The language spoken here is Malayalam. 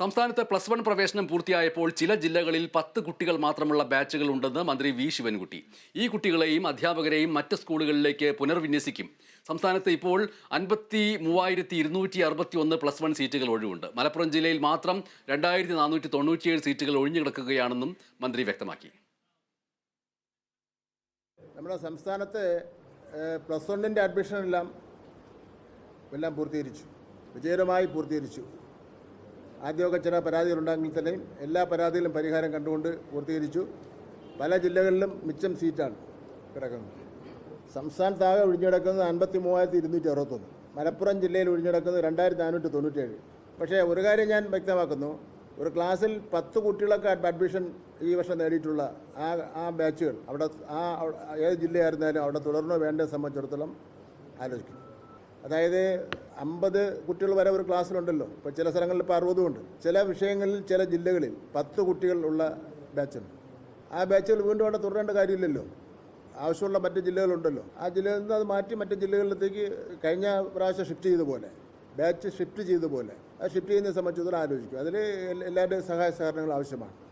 സംസ്ഥാനത്ത് പ്ലസ് വൺ പ്രവേശനം പൂർത്തിയായപ്പോൾ ചില ജില്ലകളിൽ പത്ത് കുട്ടികൾ മാത്രമുള്ള ബാച്ചുകൾ ഉണ്ടെന്ന് മന്ത്രി വി ശിവൻകുട്ടി. ഈ കുട്ടികളെയും അധ്യാപകരെയും മറ്റ് സ്കൂളുകളിലേക്ക് പുനർവിന്യസിക്കും. സംസ്ഥാനത്ത് ഇപ്പോൾ അൻപത്തി മൂവായിരത്തി ഇരുന്നൂറ്റി അറുപത്തി ഒന്ന് പ്ലസ് വൺ സീറ്റുകൾ ഒഴിവുണ്ട്. മലപ്പുറം ജില്ലയിൽ മാത്രം രണ്ടായിരത്തി നാനൂറ്റി തൊണ്ണൂറ്റിയേഴ് സീറ്റുകൾ ഒഴിഞ്ഞു കിടക്കുകയാണെന്നും മന്ത്രി വ്യക്തമാക്കി. നമ്മുടെ സംസ്ഥാനത്ത് പ്ലസ് വണ്ണിന്റെ അഡ്മിഷൻ എല്ലാം എല്ലാം പൂർത്തീകരിച്ചു. വിജയകരമായി പൂർത്തീകരിച്ചു. ആദ്യമൊക്കെ ചില പരാതികളുണ്ടെങ്കിൽ തന്നെയും എല്ലാ പരാതിയിലും പരിഹാരം കണ്ടുകൊണ്ട് പൂർത്തീകരിച്ചു. പല ജില്ലകളിലും മിച്ചം സീറ്റാണ് കിടക്കുന്നത്. സംസ്ഥാനത്താകെ ഒഴിഞ്ഞിടക്കുന്നത് അൻപത്തി മൂവായിരത്തി ഇരുന്നൂറ്റി അറുപത്തൊന്ന് മലപ്പുറം ജില്ലയിൽ ഒഴിഞ്ഞിടക്കുന്നത് രണ്ടായിരത്തി നാനൂറ്റി തൊണ്ണൂറ്റേഴ് പക്ഷേ ഒരു കാര്യം ഞാൻ വ്യക്തമാക്കുന്നു. ഒരു ക്ലാസ്സിൽ പത്ത് കുട്ടികളൊക്കെ അഡ്മിഷൻ ഈ വർഷം നേടിയിട്ടുള്ള ആ ആ ബാച്ചുകൾ അവിടെ ആ ഏത് ജില്ലയായിരുന്നാലും അവിടെ തുടർന്നോ വേണ്ടത് സംബന്ധിച്ചിടത്തോളം ആലോചിക്കും അതായത് അമ്പത് കുട്ടികൾ വരെ ഒരു ക്ലാസ്സിലുണ്ടല്ലോ. ഇപ്പോൾ ചില സ്ഥലങ്ങളിൽ ഇപ്പോൾ അറുപതുമുണ്ട്. ചില വിഷയങ്ങളിൽ ചില ജില്ലകളിൽ പത്ത് കുട്ടികളുള്ള ബാച്ചുണ്ട്. ആ ബാച്ചുകൾ വീണ്ടും അവിടെ തുടരേണ്ട കാര്യമില്ലല്ലോ. ആവശ്യമുള്ള മറ്റ് ജില്ലകളുണ്ടല്ലോ. ആ ജില്ലയിൽ നിന്ന് അത് മാറ്റി മറ്റ് ജില്ലകളിലേക്ക് കഴിഞ്ഞ പ്രാവശ്യം ഷിഫ്റ്റ് ചെയ്ത പോലെ ബാച്ച് ഷിഫ്റ്റ് ചെയ്ത പോലെ അത് ഷിഫ്റ്റ് ചെയ്യുന്നതിനെ സംബന്ധിച്ചിടത്തോളം ആലോചിക്കും. അതിൽ എല്ലാവരുടെയും സഹായ സഹകരണങ്ങൾ ആവശ്യമാണ്.